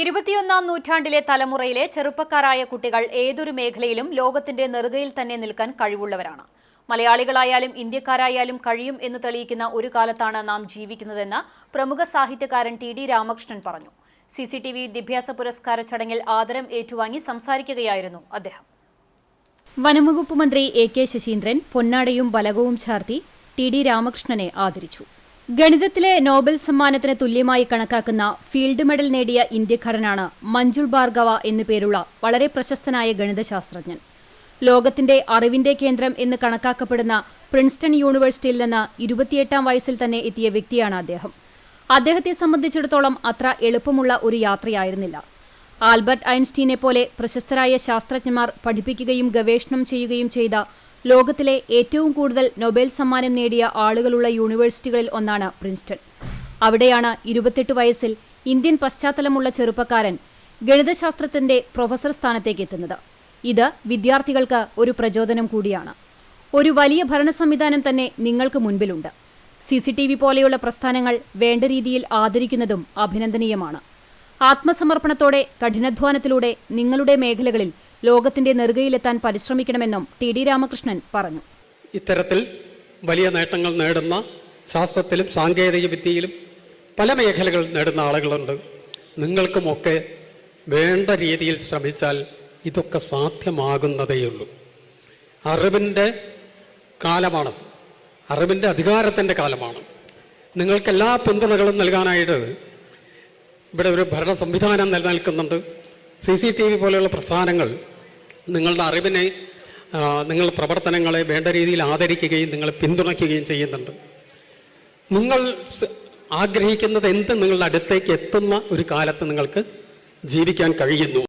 ഇരുപത്തിയൊന്നാം നൂറ്റാണ്ടിലെ തലമുറയിലെ ചെറുപ്പക്കാരായ കുട്ടികൾ ഏതൊരു മേഖലയിലും ലോകത്തിന്റെ നെറുകയിൽ തന്നെ നിൽക്കാൻ കഴിവുള്ളവരാണ്. മലയാളികളായാലും ഇന്ത്യക്കാരായാലും കഴിയും എന്ന് തെളിയിക്കുന്ന ഒരു കാലത്താണ് നാം ജീവിക്കുന്നതെന്ന് പ്രമുഖ സാഹിത്യകാരൻ ടി ഡി രാമകൃഷ്ണൻ പറഞ്ഞു. സി സി ടി വി വിദ്യാഭ്യാസ പുരസ്കാര ചടങ്ങിൽ ആദരം ഏറ്റുവാങ്ങി സംസാരിക്കുകയായിരുന്നു അദ്ദേഹം. വനംവകുപ്പ് മന്ത്രി എ കെ ശശീന്ദ്രൻ പൊന്നാടയും ബലകവും ചാർത്തി ടി ഡി രാമകൃഷ്ണനെ ആദരിച്ചു. ഗണിതത്തിലെ നോബൽ സമ്മാനത്തിന് തുല്യമായി കണക്കാക്കുന്ന ഫീൽഡ് മെഡൽ നേടിയ ഇന്ത്യക്കാരനാണ് മഞ്ജുൾ ഭാർഗവ എന്നു പേരുള്ള വളരെ പ്രശസ്തനായ ഗണിതശാസ്ത്രജ്ഞൻ. ലോകത്തിന്റെ അറിവിന്റെ കേന്ദ്രം എന്ന് കണക്കാക്കപ്പെടുന്ന പ്രിൻസ്റ്റൺ യൂണിവേഴ്സിറ്റിയിൽ നിന്ന് ഇരുപത്തിയെട്ടാം വയസ്സിൽ തന്നെ എത്തിയ വ്യക്തിയാണ് അദ്ദേഹം. അദ്ദേഹത്തെ സംബന്ധിച്ചിടത്തോളം അത്ര എളുപ്പമുള്ള ഒരു യാത്രയായിരുന്നില്ല. ആൽബർട്ട് ഐൻസ്റ്റീനെ പോലെ പ്രശസ്തരായ ശാസ്ത്രജ്ഞന്മാർ പഠിപ്പിക്കുകയും ഗവേഷണം ചെയ്യുകയും ചെയ്ത ലോകത്തിലെ ഏറ്റവും കൂടുതൽ നൊബേൽ സമ്മാനം നേടിയ ആളുകളുള്ള യൂണിവേഴ്സിറ്റികളിൽ ഒന്നാണ് പ്രിൻസ്റ്റൺ. അവിടെയാണ് ഇരുപത്തെട്ട് വയസ്സിൽ ഇന്ത്യൻ പശ്ചാത്തലമുള്ള ചെറുപ്പക്കാരൻ ഗണിതശാസ്ത്രത്തിന്റെ പ്രൊഫസർ സ്ഥാനത്തേക്ക് എത്തുന്നത്. ഇത് വിദ്യാർത്ഥികൾക്ക് ഒരു പ്രചോദനം കൂടിയാണ്. ഒരു വലിയ ഭരണ സംവിധാനം തന്നെ നിങ്ങൾക്ക് മുൻപിലുണ്ട്. സി സി ടി വി പോലെയുള്ള പ്രസ്ഥാനങ്ങൾ വേണ്ട രീതിയിൽ ആദരിക്കുന്നതും അഭിനന്ദനീയമാണ്. ആത്മസമർപ്പണത്തോടെ കഠിനാധ്വാനത്തിലൂടെ നിങ്ങളുടെ മേഖലകളിൽ ലോകത്തിന്റെ നെറുകയിലെത്താൻ പരിശ്രമിക്കണമെന്നും ടി ഡി രാമകൃഷ്ണൻ പറഞ്ഞു. ഇത്തരത്തിൽ വലിയ നേട്ടങ്ങൾ നേടുന്ന ശാസ്ത്രത്തിലും സാങ്കേതിക വിദ്യയിലും പല മേഖലകൾ നേടുന്ന ആളുകളുണ്ട്. നിങ്ങൾക്കുമൊക്കെ വേണ്ട രീതിയിൽ ശ്രമിച്ചാൽ ഇതൊക്കെ സാധ്യമാകുന്നതേയുള്ളൂ. അറിവിന്റെ കാലമാണ്. അറിവിന്റെ അധികാരത്തിന്റെ കാലമാണ്. നിങ്ങൾക്ക് എല്ലാ പിന്തുണകളും നൽകാനായിട്ട് ഇവിടെ ഒരു ഭരണ സംവിധാനം നിലനിൽക്കുന്നുണ്ട്. സി സി ടി വി പോലെയുള്ള പ്രസ്ഥാനങ്ങൾ നിങ്ങളുടെ അറിവിനെ നിങ്ങൾ പ്രവർത്തനങ്ങളെ വേണ്ട രീതിയിൽ ആദരിക്കുകയും നിങ്ങളെ പിന്തുണയ്ക്കുകയും ചെയ്യുന്നുണ്ട്. നിങ്ങൾ ആഗ്രഹിക്കുന്നത് എന്ത് നിങ്ങളുടെ അടുത്തേക്ക് എത്തുന്ന ഒരു കാലത്ത് നിങ്ങൾക്ക് ജീവിക്കാൻ കഴിയുന്നു.